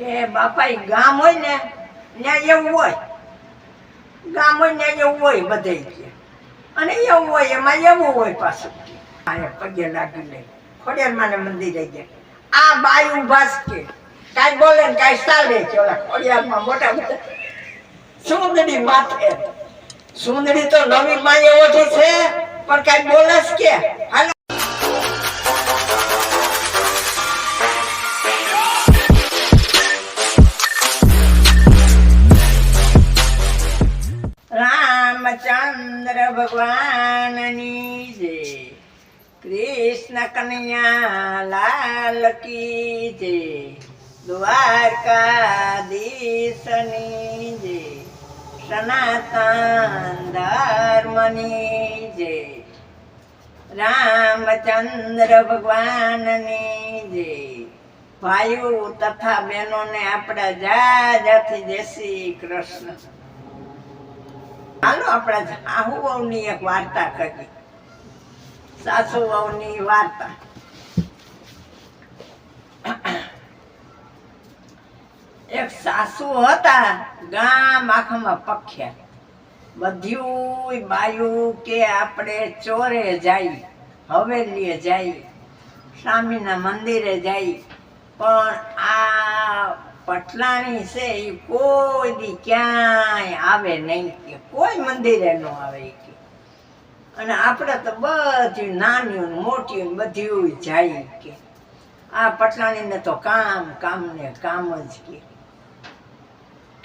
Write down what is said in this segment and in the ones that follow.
કે બાપા ગામ હોય ને, ત્યાં એવું હોય. ગામ હોય ને એવું હોય બધે કે. અને એવું હોય, એમાં એવું હોય પાછું. પગે લાગી લે ખોડિયાર મંદિરે ગયા. આ બાઈ ઊભા કે. કાંઈ બોલે ને કાંઈ ચાલે છે ઓલા ખોડિયારમાં મોટા મોટા સુંદડી માથે. સુંદડી તો નવી માએ ઓછી છે, પણ કાંઈ બોલે કે. હાલો. ભગવાનની જય. કૃષ્ણ કન્યા લાલ કી જય. દ્વારકાધીશની જય. સનાતન ધર્મની જય. રામચંદ્ર ભગવાનની જય. ભાઈઓ તથા બહેનોને આપણા જાજાથી જય શ્રી કૃષ્ણ. હાલો આપણા સાહુ વહુની એક વાર્તા કરી સાસુ વહુની વાર્તા. એક સાસુ હતા, ગામ આખામાં પખ્યા. બધ્યું બાયું કે આપણે ચોરે જાય હવેલીએ જાય. સ્વામીના મંદિરે જાય, પણ આ પટલાણી છે એ કોઈ દી ક્યાંય આવે નહીં કે, કોઈ મંદિરે ન આવે કે. અને આપણે તો બધી નાની ને મોટી બધી જાય કે. આ પટલાણીને તો કામ કામ ને કામ જ કે.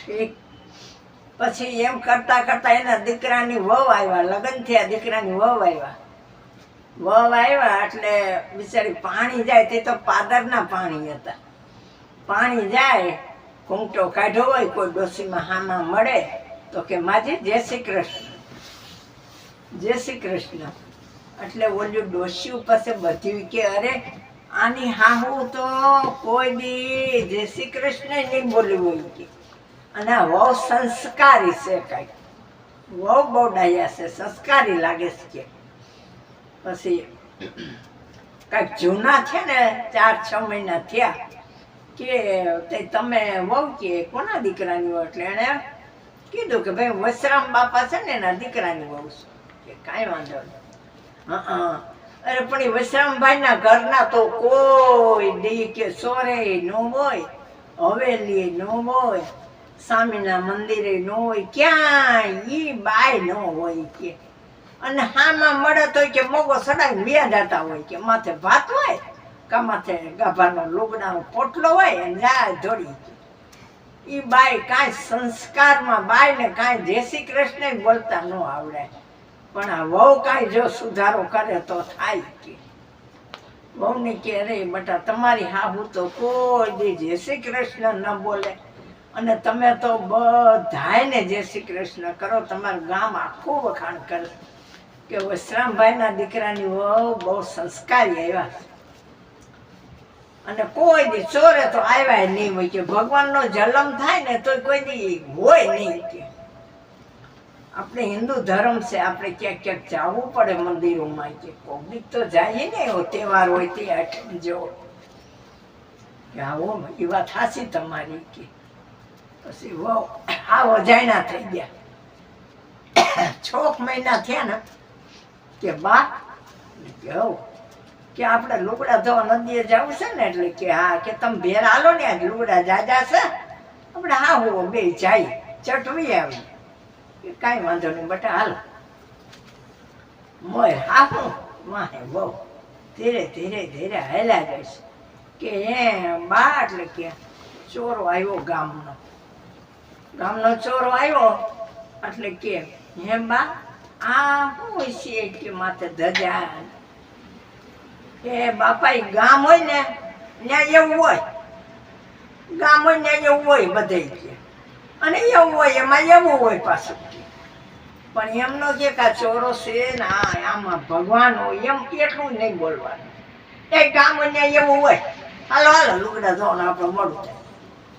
ઠીક. પછી એમ કરતા કરતા એના દીકરાની વહુ આવ્યા, લગ્ન થયા, દીકરાની વહુ આવ્યા. વહુ આવ્યા એટલે બિચારી પાણી જાય, તે તો પાદરના પાણી હતા. પાણી જાય, ઘૂંટો કાઢ્યો હોય, કોઈ ડોસીમાં હામાં મળે, તો કે માજી જય શ્રી કૃષ્ણ. જય શ્રી કૃષ્ણ. એટલે ઓલું ડોસી પાસે બધી કે અરે, આની હાહુ તો કોઈ દી જય શ્રી કૃષ્ણ નહીં બોલવું કે અને વહુ સંસ્કારી છે કાંઈક વહુ બહુ ડાયા છે, સંસ્કારી લાગે છે કે. પછી કાંઈક જૂના છે ને, ચાર, છ મહિના થયા કે તમે વહુ કે કોના દીકરાની વહુ? એટલે એણે કીધું કે ભાઈ, વસરામ બાપા છે ને એના દીકરાની વહુ છે. કે કાંઈ વાંધો નહીં. હા અરે, પણ એ વસરામભાઈના ઘરના તો કોઈ દી કે સોરે ન હોય, હવેલી ન હોય, સ્વામીના મંદિરે ન હોય, ક્યાંય ઈ બાય ન હોય કે. અને હામાં મળે તો કે મોગો સડાય મેં જતા હોય કે માથે ભાત હોય કા માથે ગાભાનો લુગડાનો પોટલો હોય અને જાય ધોડી એ બાઈ કાંઈ સંસ્કારમાં, બાઈને કાંઈ જય શ્રી કૃષ્ણ બોલતા ન આવડે. પણ આ વહુ કાંઈ જો સુધારો કરે તો થાય કે. વહુને કે અરે બટા, તમારી હાહુ તો કોઈ દી જય શ્રી કૃષ્ણ ન બોલે. અને તમે તો બધાયને જય શ્રી કૃષ્ણ કરો. તમારું ગામ આખું વખાણ કરે. કે વસરામભાઈના દીકરાની વહુ બહુ સંસ્કારી આવ્યા અને કોઈ દી ચોરે તો આવ્યા નહીં હોય કે ભગવાનનો જલમ થાય ને તો કોઈ દી હોય નહીં આપણે હિન્દુ ધર્મ છે, આપણે ક્યાંક ક્યાંક જવું પડે મંદિરોમાં કે કોક તો જાય ને એવો તહેવાર હોય તે આઠમ જેવો. કે આવો એ વાત હાસી તમારી કે. પછી વો આવો જાયના થઈ ગયા. છોક મહિના થયા ને કે બા કે કે આપણે લુગડા ધોવા નદીએ જવું છે ને એટલે કે હા, કે તમે ભેર હાલો ને આજ લુગડા જાજા છે. આપણે હા હોવો બે જાય ચટવી આવી કે કાંઈ વાંધો નહીં, બટા હાલો. મોય હા હું માહે બહુ ધીરે ધીરે ધીરે હેલા જાય છે. કે હે બા, એટલે કે ચોરો આવ્યો ગામનો. ગામનો ચોરો આવ્યો, એટલે કે હે બા, આ શું છે કે માથે ધજા? કે બાપા એ ગામ હોય ને, ત્યાં એવું હોય. ગામ હોય ને એવું હોય બધે કે. અને એવું હોય, એમાં એવું હોય પાછું. પણ એમનો જે કા ચોરો છે ને આમાં ભગવાન હોય, એમ એટલું જ નહીં બોલવાનું. એ ગામ ને એવું હોય. હાલો હાલો, લુગડા ધોવાનું આપણે મળું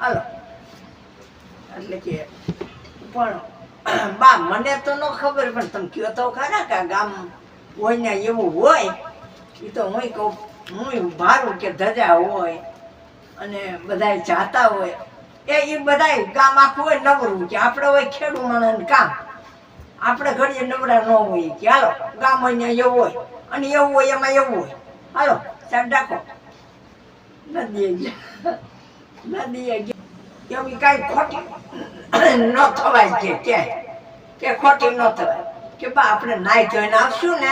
હાલો. એટલે કે, પણ બા, મને તો ન ખબર, પણ તમે કયો તો ખરા કે ગામ હોય ને એવું હોય. એ તો હું કહું, હું ભારું કે ધજા હોય અને બધાય જાતા હોય, એ એ બધાય ગામ આખું હોય નવરું કે આપણે હોય ખેડૂ માણસ કામ આપણે ઘડીએ નવરા ન હોય કે હાલો, ગામ હોય એવું હોય, અને એવું હોય એમાં એવું હોય. હાલો, સાહેબ ડાકો. નદીએ ગયા. નદીએ એવી કાંઈ ખોટી ન થવાય કે ક્યાંય. કે ખોટી ન થવાય. કે બા, આપણે નાય જોઈને આવશું ને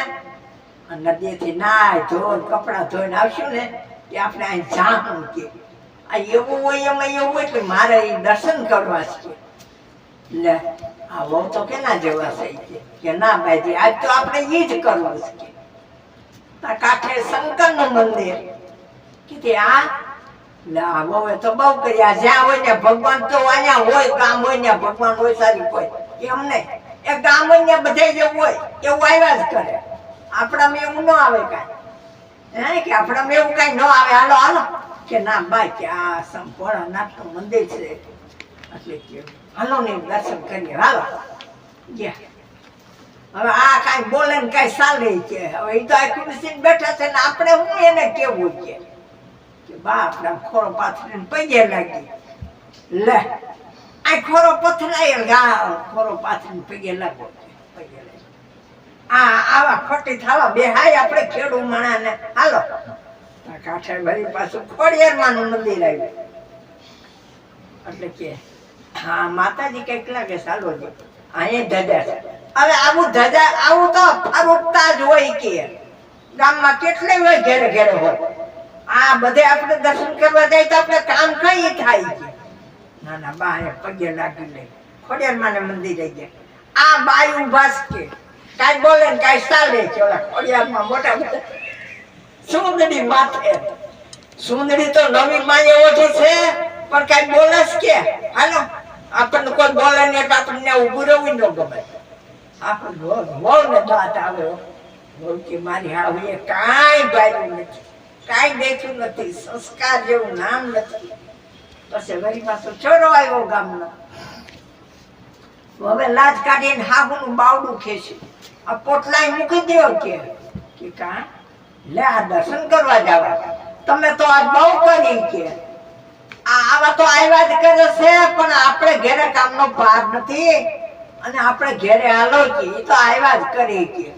નદીએથી નાય ધોન કપડાં ધોઈને આવશું ને કે આપણે અહીં જાણું કે આ એવું હોય એમાં એવું હોય કે મારે એ દર્શન કરવા છે. લે આ વહુ તો કેના જેવા છે કે ના ભાઈજી, આજ તો આપણે એ જ કરવું છે કાંઠે શંકરનું મંદિર. કીધે આ? આ બહુ તો બહુ કર્યા જ્યાં હોય ને ભગવાન તો અહીંયા હોય, ગામ હોય ને ભગવાન હોય, સારી હોય એમ નહીં. એ ગામ હોય ને બધે જેવું હોય, એવું આવ્યા જ કરે. આપણામાં એવું ન આવે કાંઈ. હે, કે આપણામાં એવું કાંઈ ન આવે. હાલો હાલો. કે ના બા કે આ સંપૂર્ણ નાથનું મંદિર છે. એટલે કે, હાલો ને દર્શન કરીએ. હાલો. ગયા. હવે આ કાંઈ બોલે ને કાંઈ ચાલે છે હવે એ તો આખી મશીન બેઠા છે ને આપણે હું એને કેવું છે કે બા, આપણે ખોરો પાથરીને પૈયે લાગી. લે. આ ખોરો પથરાય ગા ખોરો પાથરીને પૈયે લાગી. આ આવા ખોટી થાવા બે હાય આપણે ખેડૂ માણાને. હાલો. આ કાંઠે ભરી પાછું ખોડિયારમાંનું મંદિર આવ્યું. એટલે કે, હા, માતાજી કંઈક લાગે ચાલો છે અહીંયા ધજા છે. હવે આવું ધજા, આવું તો ફરુકતા જ હોય કે. ગામમાં કેટલે હોય, ઘેરે ઘેરે હોય. આ બધે આપણે દર્શન કરવા જાય તો આપણે કામ કઈ થાય છે ના ના બા એ પગે લાગી લે. ખોડિયાર મંદિરે ગયા. આ બાઈ ઊભા છે કાંઈ બોલે ને કાંઈ ચાલે ઓલા ખોડિયારમાં મોટા મોટા સુંદરી માથે. સુંદરી તો નવી માએ ઓછી છે, પણ કાંઈ બોલે કે? હાલો, આપણને કોઈ બોલે ને તો આપણને ઊભું રહેવું ન ગમે. આપણે રોજ બોલ ને દાંત આવે બોલતી મારી હાવીએ કાંઈ બાયું નથી. કાંઈ દેખ્યું નથી. સંસ્કાર જેવું નામ નથી. પછી વળી પાછો છોરો આવ્યો ગામનો. હવે લાજ કાઢીને હાહુનું બાવડું ખેંચી. આ પોટલાય મૂકી દો કે. કે લે આ દર્શન કરવા જવા. તમે તો આજ બહુ કરી કે. આવા તો આવ્યા જ કરે છે, પણ આપણે ઘેરે કામનો ભાર નથી. અને આપણે ઘેરે હાલો કે એ તો આવ્યા જ કરી કે.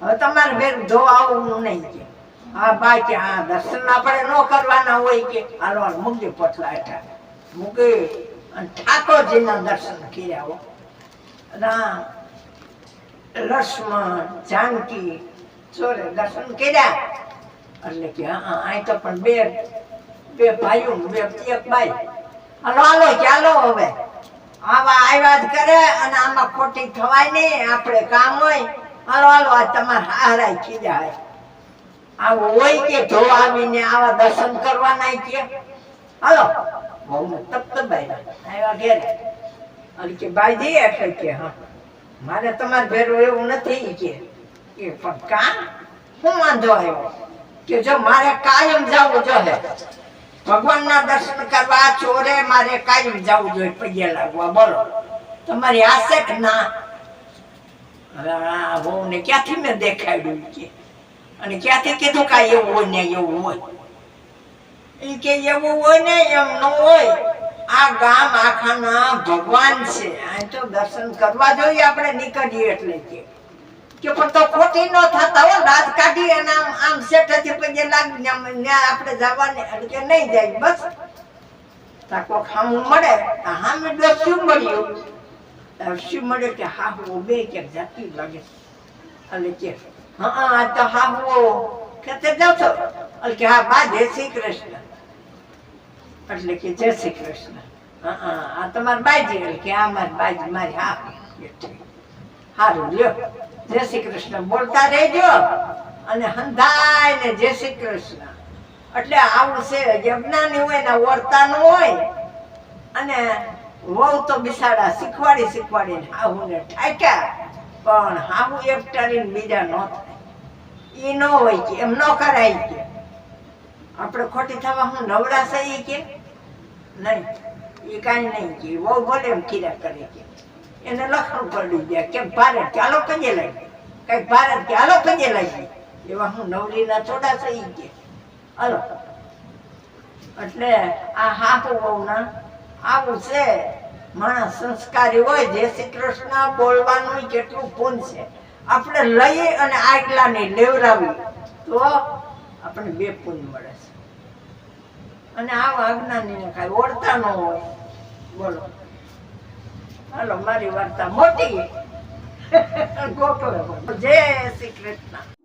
હવે તમારે ભેર જોવા આવવું નહીં કે. હા, ભાઈ કે હા, દર્શન આપણે ન કરવાના હોય કે. હાલો હાલો મૂકી પોટલા હેઠા મૂકી અને ઠાકોરજીના દર્શન કર્યા હો. રામ, લક્ષ્મણ, જાનકી ચોરે દર્શન કર્યા. એટલે કે હા તો પણ બે બે ભાઈઓ, બે એક ભાઈ હાલો હાલો, ચાલો હવે. આવા આવ્યા જ કરે અને આમાં ખોટી થવાય નહીં, આપણે કામ હોય. હાલો હાલો, આ તમારે હારાય ખીજાય આવું હોય કે ધોવા આવીને આવા દર્શન કરવાના કે હાલો, બહુ તપ્તભાઈ આવ્યા ઘેરે. અને કે બાઈજી એટલે કે, હા. મારે તમારે ભેરું એવું નથી કે. એ, પણ કા? શું વાંધો આવ્યો? કે જો મારે કાયમ જવું જોઈએ ભગવાનના દર્શન કરવા ચોરે મારે કાયમ જવું જોઈએ પગે લાગવા, બોલો. તમારી આશે કે ના? વહુને ક્યાંથી મેં દેખાડ્યું કે? અને ક્યાંથી કીધું કાંઈ એવું હોય ને એવું હોય? એ કે, એવું હોય ને એમ ન હોય. આ ગામ આખાના ભગવાન છે. આ તો દર્શન કરવા જોઈએ આપણે, નીકળીએ એટલે કે. કે પણ તો ખોટી ન થતા હો, રાત કાઢી અને આમ આમ શેઠેથી પગે લાગી ને આમ આપણે જવાની અડકે નહીં જાય, બસ. તાકો ખામું મળે હા મેં દસ્યું મળ્યું દસ્યું મળે કે હા હું બે કે જાતી લાગે. અને કે, હા, આ તો હા હું ખેતર જાઉં છો એટલે કે, હા બા જય શ્રી કૃષ્ણ. એટલે કે જય શ્રી કૃષ્ણ. આ તમારી બાજી એટલે કે આ મારી બાજી, મારી હા. સારું લ્યો. જય શ્રી કૃષ્ણ. બોલતા રહેજો. અને હંધાય ને જય શ્રી કૃષ્ણ. એટલે આવું છે, યજ્ઞાની હોય ને વર્તાનું હોય, અને વહુ તો બિસાડા શીખવાડી શીખવાડીને હાહુ ને ઠાક્યા. પણ હાહુ એક ટાળીને બીજા ન થાય. એ ન હોય કે, એમ ન કરાય કે. આપણે ખોટી થવા હું નવરા સહી કે? નહીં. એ કાંઈ નહીં કે બહુ બોલે એમ કીરા કરે કે. એને લખણ પડી ગયા કે ભારત કે આલો પગે લઈ કઈ ભારત કે આલો પગે લઈ એવા હું નવરીના થોડા થઈ ગયા. હાલો. એટલે આ હાથ વહુના, આવું છે. માણસ સંસ્કારી હોય, જે શ્રી કૃષ્ણ બોલવાનું કેટલું પૂન છે. આપણે લઈએ અને આગલાને લેવડાવી તો આપણે બે પૂન મળે છે. અને આવા અજ્ઞાનીને કાંઈ ઓળતા ન હોય. બોલો. હાલો, મારી વાર્તા મોટી. ગોઠવે જય શ્રી કૃષ્ણ.